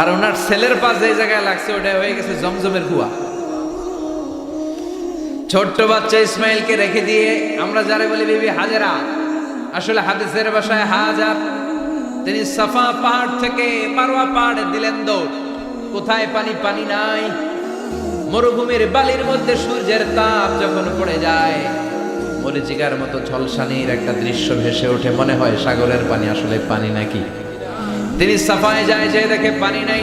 আর ওনার ছেলের পা যে জায়গায় লাগছে ওটা হয়ে গেছে জমজমের কুয়া ছোট্ট বাচ্চা ইসমাইলকে রেখে দিয়ে আমরা যারা বলি, বিবি হাজেরা। আসলে হাদিসের বাসায় হাজার। তিনি সাফা পাহাড় থেকে মারোয়া পাহাড়ে দিলেন দৌড়। কোথায় পানি? পানি নাই। মরুভূমির বালির মধ্যে সূর্যের তাপ যখন পড়ে যায়, মরিচিকার মতো ঝলসানির একটা দৃশ্য ভেসে ওঠে। মনে হয় সাগরের পানি আসলে পানি নাকি? তিনি সাফায় যায়, যে দেখে পানি নাই।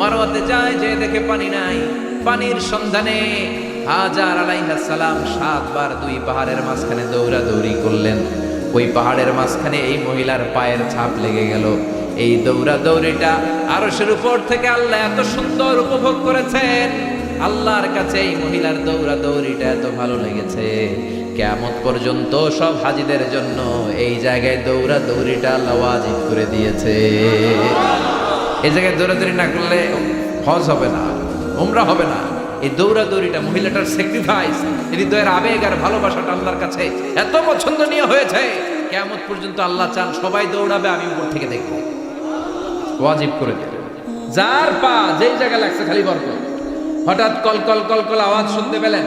মারোয়াতে যায়, যে দেখে পানি নাই। পানির সন্ধানে হাজার আলাইহাস সালাম সাতবার দুই পাহাড়ের মাঝখানে দৌড়াদৌড়ি করলেন। ওই পাহাড়ের মাঝখানে এই মহিলার পায়ের ছাপ লেগে গেল। এই দৌড়া দৌড়িটা আরশের উপর থেকে আল্লাহ এত সুন্দর উপভোগ করেছেন। আল্লাহর কাছে এই মহিলার দৌড়া দৌড়িটা এত ভালো লেগেছে। কেমত পর্যন্ত সব হাজিদের জন্য এই জায়গায় দৌড়া দৌড়িটা লওয়াজিব করে দিয়েছে। এই জায়গায় দৌড়াদৌড়ি না করলে হজ হবে না, উমরা হবে না। এই দৌড়াদৌড়িটা মহিলাটার স্যাক্রিফাইস হৃদয়ের আবেগ আর ভালোবাসাটা আল্লাহর কাছে এত পছন্দনীয় হয়েছে। কেমত পর্যন্ত আল্লাহ চান সবাই দৌড়াবে, আমি উপর থেকে দেখব। ওয়াজিব করে দেবে যার পা যেই জায়গায় লাগছে খালি বরকত। হঠাৎ কল কল কল কল আওয়াজ শুনতে পেলেন।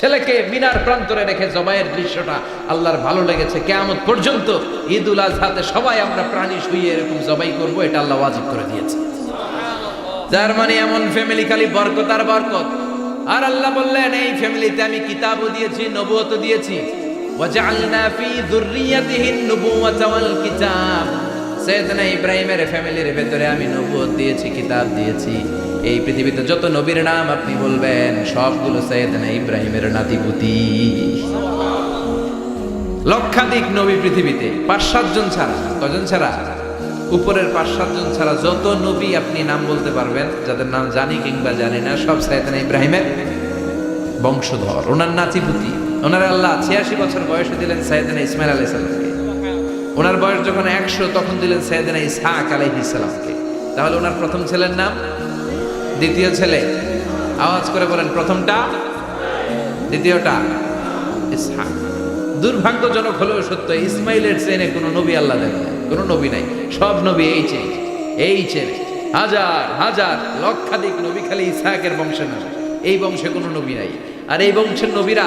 ছেলেকে মিনার প্রান্তরে রেখে জবাইয়ের দৃশ্যটা আল্লাহর ভালো লেগেছে। কেমন পর্যন্ত ঈদ উল আজহাতে সবাই আমরা প্রাণী শুয়ে এরকম জবাই করব, এটা আল্লাহ ওয়াজিব করে দিয়েছে। যার মানে এমন ফ্যামিলি খালি বরকত আর বরকত। আর আল্লাহ বললেন, এই ফ্যামিলিতে আমি কিতাবও দিয়েছি, নবুয়তও দিয়েছি। ওয়াজআলনা ফি যুররিয়াতিহিন নুবুওয়াতা ওয়াল কিতাব। সৈয়দনা ইব্রাহিমের ফ্যামিলির ভেতরে আমি নবুয়ত দিয়েছি, কিতাব দিয়েছি। এই পৃথিবীতে যত নবীর নাম আপনি বলবেন, সবগুলো সৈয়দনা ইব্রাহিমের নাতিপুতি। লক্ষাধিক নবী পৃথিবীতে, পাঁচ সাতজন ছাড়া কজন ছাড়া? উপরের পাঁচ সাতজন ছাড়া যত নবী আপনি নাম বলতে পারবেন, যাদের নাম জানি কিংবা জানি না, সব সাইদানা ইব্রাহিমের বংশধর, ওনার নাতিপুতি। ওনার আল্লাহ ছিয়াশি বছর বয়সে দিলেন সাইদানা ইসমাইল আলাই সাল্লামকে ওনার বয়স যখন একশো, তখন দিলেন সাইদানা ইসহাক আলাইহি ইসলামকে তাহলে ওনার প্রথম ছেলের নাম? দ্বিতীয় ছেলে? আওয়াজ করে বলেন, প্রথমটা? দ্বিতীয়টা? ইসহাক। দুর্ভাগ্যজনক হলেও সত্য, ইসমাইলের চেনে কোনো নবী আল্লাহ দেন না কোনো নবী নাই। সব নবী এই চেন এই চেন হাজার হাজার, লক্ষাধিক নবী খালি ইসহাকের বংশে না এই বংশে কোনো নবী নাই। আর এই বংশের নবীরা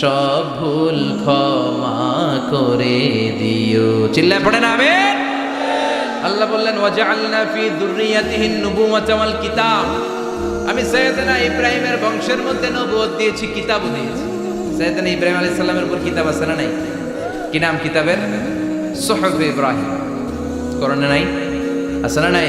সব ভুল ক্ষমা করে দিও। চিল্লায় পড়ে না, আমেন? আল্লাহ বললেন, ওয়াজআলনা ফি যুররিয়াতিহি নুবুওয়াতা ওয়াল কিতাব। আমি সৈয়দনা ইব্রাহিমের বংশের মধ্যে নবুয়ত দিয়েছি, কিতাবও দিয়েছি। সৈয়দনা ইব্রাহিম আলাইহিস সালামের উপর কিতাব আছে না নাই? কি নাম কিতাবের? সুহফ ইব্রাহিম। করণে নাই? আছে না নাই?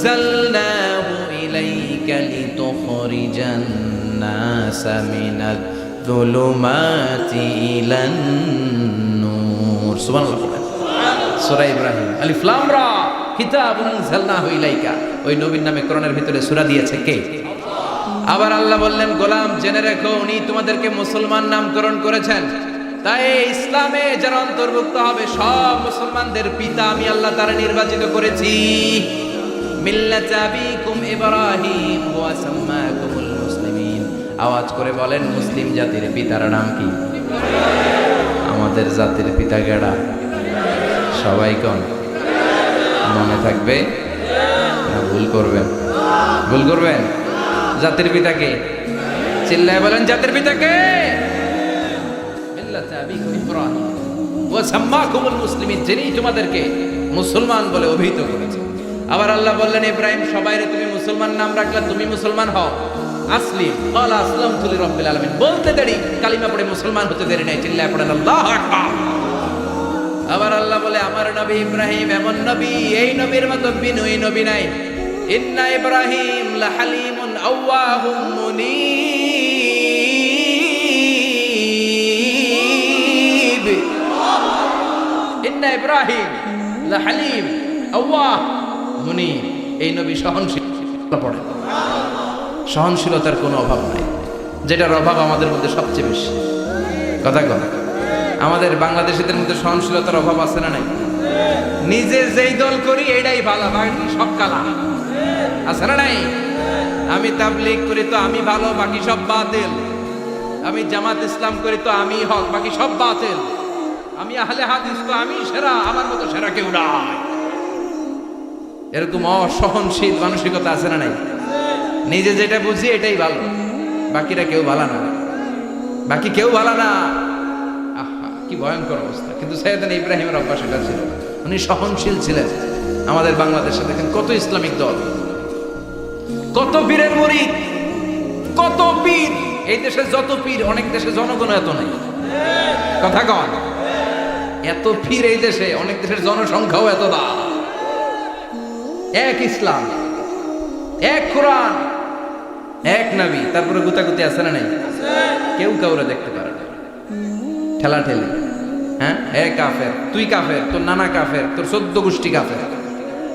আনজালনাহু ইলাইকা লিতুখরিজান নাসা মিনাদ যুলুমাতি ইলান নূর সুবহানাল্লাহ পড়েন। সূরা ইব্রাহিম আলিফ লাম রা কিতাবুন আনজালনাহু ইলাইকা ওই নবীর নামে কোরআনের ভিতরে সূরা দিয়েছে কে? আবার আল্লাহ বললেন, গোলাম, জেনে রেখো, উনি তোমাদেরকে মুসলমান নামকরণ করেছেন। তাই ইসলামে যারা অন্তর্ভুক্ত হবে, সব মুসলমানদের পিতা আমি আল্লাহ তারা নির্বাচিত করেছি। মিল্লাত আবিকুম ইব্রাহিম ওয়া সাম্মাকুমুল মুসলিমিন আওয়াজ করে বলেন, মুসলিম জাতির পিতার নাম কি? আমাদের জাতির পিতা গেড়া সবাই কোন? মনে থাকবে? ভুল করবেন। ভুল করবেন? জাতির পিতাকে চিল্লায় বলেন, জাতির পিতাকে যিনি তোমাদেরকে মুসলমান বলে অভিহিত করেছে আবার আল্লাহ বললেন, ইব্রাহিম সবাইরে তুমি মুসলমান নাম রাখলে তুমি মুসলমান হও। আসলিম। ক্বালা আসলামতু লিরাব্বিল আলামিন। বলতে দেরি, কালিমা পড়ে মুসলমান হতে দেরি নাই। চিল্লায় পড়েন, আল্লাহু আকবার। আবার আল্লাহ বলে, আমার নবী ইব্রাহিম এমন নবী, এই নবীর মতো বিনয়ী নবী নাই। ইন্না ইব্রাহিম লাহালিমুন আওয়াহুম মুনীব। ইন্না ইব্রাহিম লাহালিম আওয়াহ। মুনীব এই নবী সহনশীল পড়ে সহনশীলতার কোনো অভাব নাই। যেটার অভাব আমাদের মধ্যে সবচেয়ে বেশি। কথা কর আমাদের বাংলাদেশিদের মধ্যে সহনশীলতার অভাব আছে না নাই? নিজে যেই দল করি এটাই ভালো, বাকি সব কালা। আছে না নাই? আমি তাবলিগ করি তো আমি ভালো, বাকি সব বাতিল। আমি জামাত ইসলাম করি তো আমি হক, বাকি সব বাতিল। আমি আহলে হাদিস তো আমি সেরা, আমার মতো সেরা কেউ নাই। এরকম অসহনশীল মানসিকতা আছে না নাই? নিজে যেটা বুঝি এটাই ভালো। বাকিরা কেউ ভালো না। বাকি কেউ ভালো না। আহা, কি ভয়ঙ্কর অবস্থা। কিন্তু সৈয়দান ইব্রাহিমের অভ্যাস এটা ছিল। উনি সহনশীল ছিলেন। আমাদের বাংলাদেশে দেখেন কত ইসলামিক দল। কত পীরের মুড়ি কত পীর। এই দেশে যত পীর, অনেক দেশে জনগণ এত নাই। কথা কন। এত পীর এই দেশে, অনেক দেশের জনসংখ্যাও এত দা এক ইসলাম, এক কোরআন, এক নবী। তারপরে গুতাগুতি আছে না নাই? কেউ কাউরে দেখতে পারে না। ঠেলা ঠেলি হ্যাঁ? এ কাফের, তুই কাফের, তোর নানা কাফের, তোর সদ্য গোষ্ঠী কাফের,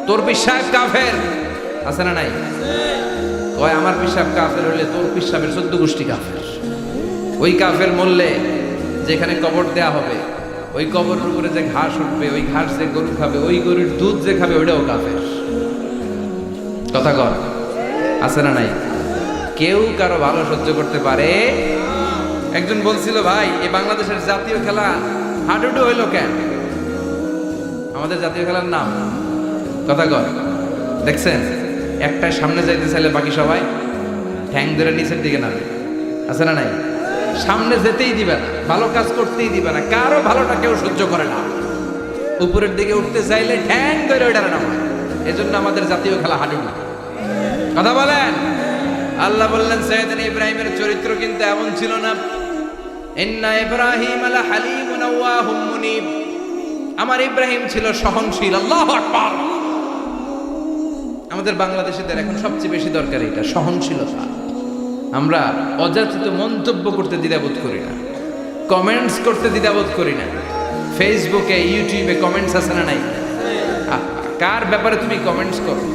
তোর পিসাব কাফের। আছে না নাই? কয়, আমার পিসাব কাফের হলে তোর পিসাবের সদ্য গোষ্ঠী কাফের। ওই কাফের মরলে যেখানে কবর দেয়া হবে, ওই কবরের উপরে যে ঘাস উঠবে, ওই ঘাস যে গরু খাবে, ওই গরুর দুধ যে খাবে, ওইটাও কাফের। কথা কর। আছে না নাই? কেউ কারও ভালো সহ্য করতে পারে? একজন বলছিল, ভাই, এই বাংলাদেশের জাতীয় খেলা হাডুডু হইল কেন? আমাদের জাতীয় খেলার নাম। কথা কর। দেখছেন? একটা সামনে যাইতে চাইলে বাকি সবাই ঠ্যাং ধরে নিচের দিকে নামে। আছে না নাই? সামনে যেতেই দিবে না। ভালো কাজ করতেই দিবে না। কারও ভালোটা কেউ সহ্য করে না। উপরের দিকে উঠতে চাইলে ঠ্যাং ধরে ওইটারে নামায়। এজন্য আমাদের জাতীয় খেলা হাডুডু। কথা বলেন? আল্লাহ বললেন, সৈয়দিন ইব্রাহিমের চরিত্র কিন্তু এমন ছিল না। ইন্না ইব্রাহিম আলা হালিমুন আওয়াহুম মুনিব। আমার ইব্রাহিম ছিল সহনশীল, আল্লাহু আকবার। আমাদের বাংলাদেশিদের এখন সবচেয়ে বেশি দরকার এটা, সহনশীলতা। আমরা অযাচিত মন্তব্য করতে দ্বিধাবোধ করি না। কমেন্টস করতে দ্বিধাবোধ করি না। ফেসবুকে, ইউটিউবে কমেন্টস আছে না নাই? কার ব্যাপারে তুমি কমেন্টস করো?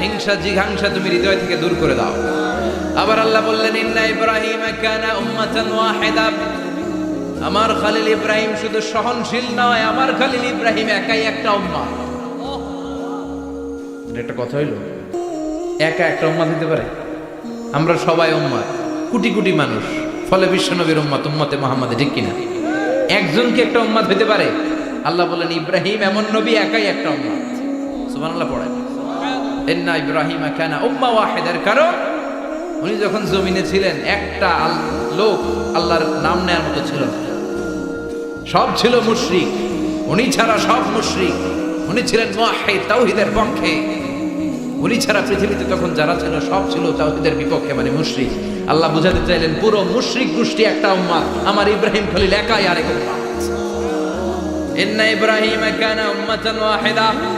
হিংসা জিঘাংসা তুমি হৃদয় থেকে দূর করে দাও। আবার আল্লাহ বললেন, ইন্না ইব্রাহিম কানা উম্মাতান ওয়াহিদা। আমার খালিল ইব্রাহিম শুধু সহনশীল নয়, আমার খালিল ইব্রাহিম একাই একটা উম্মা একটা কথা হইল? একা একটা উম্মাদ হতে পারে? আমরা সবাই উম্মাদ, কোটি কোটি মানুষ, ফলে বিশ্বনবীর উম্মাত উম্মতে মোহাম্মদে, ঠিক কিনা? একজনকে একটা উম্মাদ হতে পারে? আল্লাহ বলেন ইব্রাহিম এমন নবী, একাই একটা উম্মাদ। সুবহানাল্লাহ, পড়েন। ইন্না ইব্রাহিম কানা উম্মা ওয়াহিদার। কারণ উনি যখন জমিনে ছিলেন, একটা লোক আল্লাহর নাম নেয়ার মতো ছিল সব ছিল মুশরিক। উনি ছাড়া সব মুশরিক। উনি ছিলেন মুয়াহিদ, তাওহীদের পক্ষে। উনি ছাড়া পৃথিবীতে তখন যারা ছিল, সব ছিল তাওহীদের বিপক্ষে মানে মুশরিক। আল্লাহ বুঝাতে চাইলেন, পুরো মুশরিক গোষ্ঠী একটা উম্মা আমার ইব্রাহিম খলিল একাই আরেক উম্মাহ। ইন্না ইব্রাহিম কানা উম্মাতান ওয়াহিদা।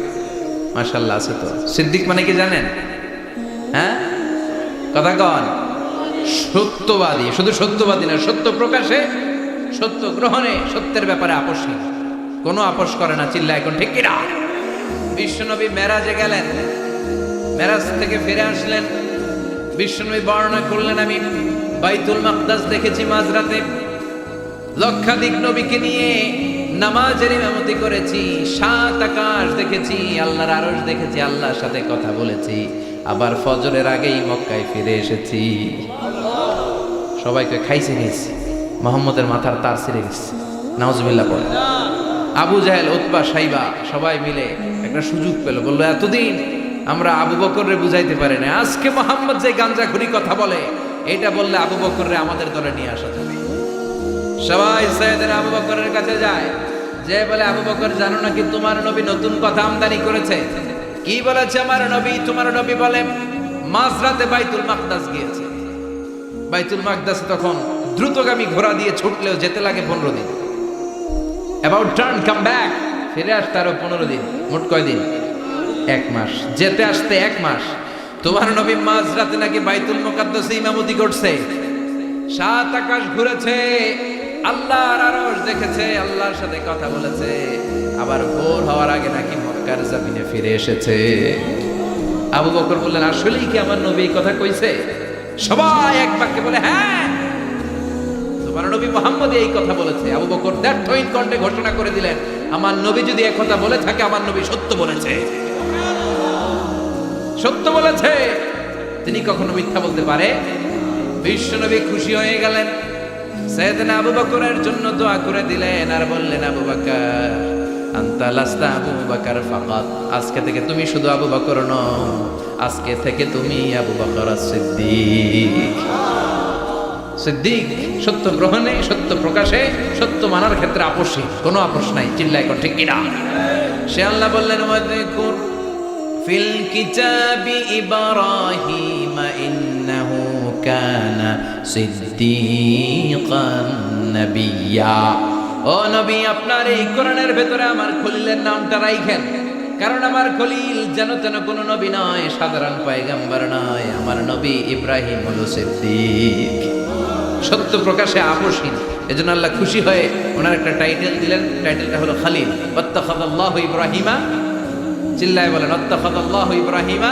মাশাল্লাহ আছে তো। সিদ্দিক মানে কি জানেন? হ্যাঁ? কথা কন। সত্যবাদী, শুধু সত্যবাদী না, সত্য প্রকাশে, সত্য গ্রহণে সত্যের ব্যাপারে আপসহীন কোনো আপোষ করে না চিল্লা এখন ঠিক কিনা? বিশ্বনবী মেরাজে গেলেন। মেরাজ থেকে ফিরে আসলেন। বিশ্বনবী বর্ণনা করলেন, আমি বাইতুল মাকদাস দেখেছি মাঝরাতে। লক্ষাধিক নবীকে নিয়ে নামাজের ইমামতি করেছি, সাত আকাশ দেখেছি, আল্লাহর আরস দেখেছি, আল্লাহর সাথে কথা বলেছি। আবার ফজরের আগেই মক্কায় ফিরে এসেছি। সবাইকে খাইছে গেছি মোহাম্মদের মাথার তার ছিঁড়ে গেছে। নাউজবিল্লা পড়ে। আবু জাহেল, উতবা, সাইবা, সবাই মিলে একটা সুযোগ পেল, বলল, এতদিন আমরা আবু বকররে বুঝাইতে পারি না আজকে মোহাম্মদ যে গাঞ্জা ঘুরি কথা বলে, এটা বললে আবু বকররে আমাদের দলে নিয়ে আসা যাবে। সবাই সৈয়দের আবু বকরের কাছে যায়। যে বলে আবু বকর, জানো নাকি তোমার নবী নতুন কথা আমদানি করেছে? কি বলেছে আমার নবী? তোমার নবী বলে, মাঝরাতে বাইতুল মাকদাস গিয়েছে। বাইতুল মাকদাস তখন দ্রুতগামী ঘোড়া দিয়ে ছুটলেও যেতে লাগে পনেরো দিন। অ্যাবাউট টার্ন কাম ব্যাক ফিরে আসতে আরও পনেরো দিন, মোট কয় দিন? এক মাস। যেতে আসতে এক মাস। তোমার নবী মাঝরাতে নাকি বাইতুল মুকাদ্দাসে ইমামতি করছে? সাত আকাশ ঘুরেছে। আল্লাহর আরশ দেখেছে, আল্লাহর সাথে কথা বলেছে। আবার ভোর হওয়ার আগে নাকি মক্কার জমিনে ফিরে এসেছে। আবু বকর বললেন, আসলেই কি আমার নবী কথা কইছে? সবাই এক বাক্যে বলে হ্যাঁ তোমার নবী মোহাম্মদ এই কথা বলেছে। আবু বকর ব্যর্থহীন কণ্ঠে ঘোষণা করে দিলেন, আমার নবী যদি এক কথা বলে থাকে, আমার নবী সত্য বলেছে। সত্য বলেছে। তিনি কখনো মিথ্যা বলতে পারে? বিশ্ব নবী খুশি হয়ে গেলেন। সৈয়দনা আবু বকরের জন্য দোয়া করে দিলেন আর বললেন, আবু আন্তা লাস্তা আবু ফাকাত। আজকে থেকে তুমি শুধু আবু বকর নও, আজকে থেকে তুমি আবু বকর সিদ্দিক। সিদ্দিক সত্য গ্রহণে, সত্য প্রকাশে, সত্য মানার ক্ষেত্রে আপোষী কোনো আপোষ নাই চিল্লাই কর, ঠিক কিনা? সে আল্লাহ বললেন ফিল কিতাবি ইব্রাহিম ইন্নাহু কানা সিদ্দিকান নাবিয়্যা ও নবী, আপনার এই কোরআনের ভেতরে আমার খলিলের নামটা রাইখেন। কারণ আমার খলিল যেন তেন কোনো নবী নয়, সাধারণ পয়গাম্বার নয়, আমার নবী ইব্রাহিম হলো সিদ্দিক। সত্য প্রকাশে আপোষহীন এজন্য আল্লাহ খুশি হয়ে ওনার একটা টাইটেল দিলেন, টাইটেলটা হলো খালিল। অত্তাখাদাল্লাহু ইব্রাহিমা। চিল্লায় বলেন অত্তাখাদাল্লাহু ইব্রাহিমা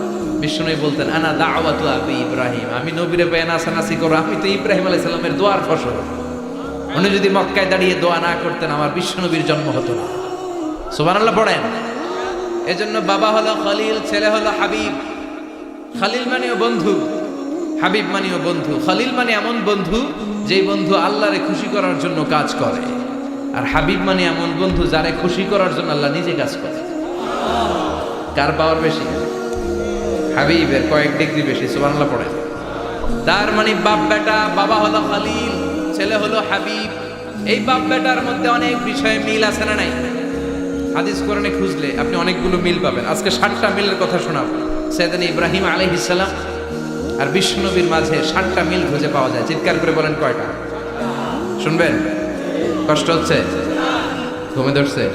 বিশ্বনবী বলতেন, আনা দাওয়াতু আবি ইব্রাহিম। আমি নবীরে পেয়ে নাসানাসি করো, আমি তো ইব্রাহিম আলাইহিস সালামের দোয়ার ফসল। উনি যদি মক্কায় দাঁড়িয়ে দোয়া না করতেন, আমার বিশ্বনবীর জন্ম হতো না। সুবহানাল্লাহ, পড়েন। এজন্য বাবা হলো খলিল, ছেলে হলো হাবিব। খালিল মানেও বন্ধু, হাবিব মানেও বন্ধু। খালিল মানে এমন বন্ধু, যেই বন্ধু আল্লাহরে খুশি করার জন্য কাজ করে। আর হাবিব মানে এমন বন্ধু যারে খুশি করার জন্য আল্লাহ নিজে কাজ করে। কার পাওয়ার বেশি? হাবিবের কয়েক ডিগ্রি বেশি, সুবহানাল্লাহ পড়ে। তার মানে বাপ বেটা, বাবা হলো খালিল, ছেলে হলো হাবিব। এই বাপ বেটার মধ্যে অনেক বিষয়ে মিল আছে না নাই? হাদিস কোরআনে খুঁজলে আপনি অনেকগুলো মিল পাবেন। আজকে ষাটটা মিলের কথা শোনাবো। সৈয়দান ইব্রাহিম আলাইহিসসালাম আর বিষ্ণুনবীর মাঝে ষাটটা মিল খুঁজে পাওয়া যায়। চিৎকার করে বলেন কয়টা? শুনবেন? কষ্ট হচ্ছে? ঘুমে ধরছে?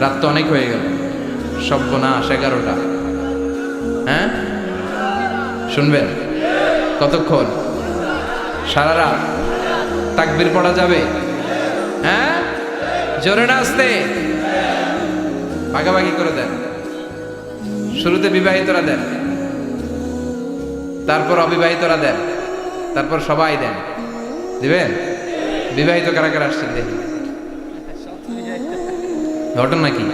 রাত তো অনেক হয়ে গেল। সব্যনাশ এগারোটা। হ্যাঁ? শুনবেন। কতক্ষণ? সারা রাত। তাকবির পড়া যাবে? হ্যাঁ? জোরে না আসতে ভাগাভাগি করে দেন। শুরুতে বিবাহিতরা দেন। তারপর অবিবাহিতরা দেন। তারপর সবাই দেন। দিবেন? বিবাহিত কারা কারা আসছেন দেখি। ঘটনা কি?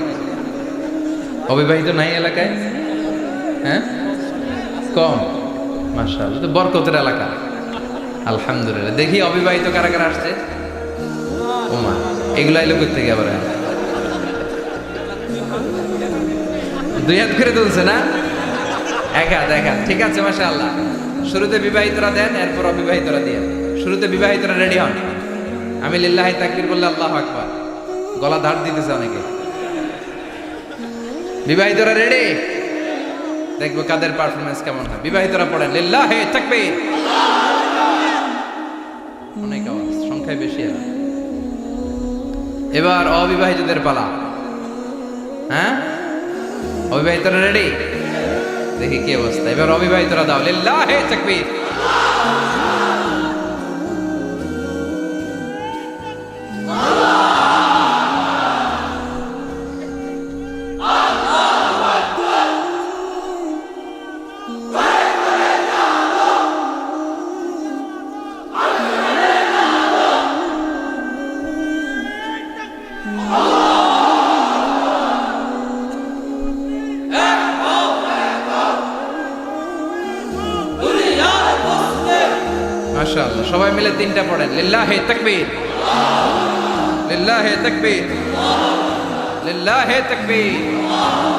অবিবাহিত নাই এলাকায়? হ্যাঁ? কম। মার্শাল তো বরকতের এলাকা। আলহামদুলিল্লাহ। দেখি অবিবাহিত কারা কারা আসছে? ওমা, এগুলো এলো থেকে আবার? দুই হাত করে তুলছে না? এক হাত এক হাত ঠিক আছে মাসা আল্লাহ শুরুতে বিবাহিতরা দেন, এরপর অবিবাহিতরা দিয়ে। শুরুতে বিবাহিতরা রেডি হন। আমি লিল্লাহি তাকবির বললে আল্লাহ আকবার। গলা ধার দিতেছে অনেকে। বিবাহিতরা রেডি? দেখব কাদের পারফরমেন্স কেমন হয়। বিবাহিতরা পড়েন, লিল্লাহি থাকবে অনেক সংখ্যায় বেশি এবার অবিবাহিতদের পালা। হ্যাঁ? অবিবাহিতরা রেডি দেখি কি অবস্থা। এবার অবিবাহিতরা দাও, লিল্লাহি হে মাশাআল্লাহ তিনটা পড়েন লিল্লাহি তাকবীর লিল্লাহি তাকবীর লিল্লাহি তাকবীর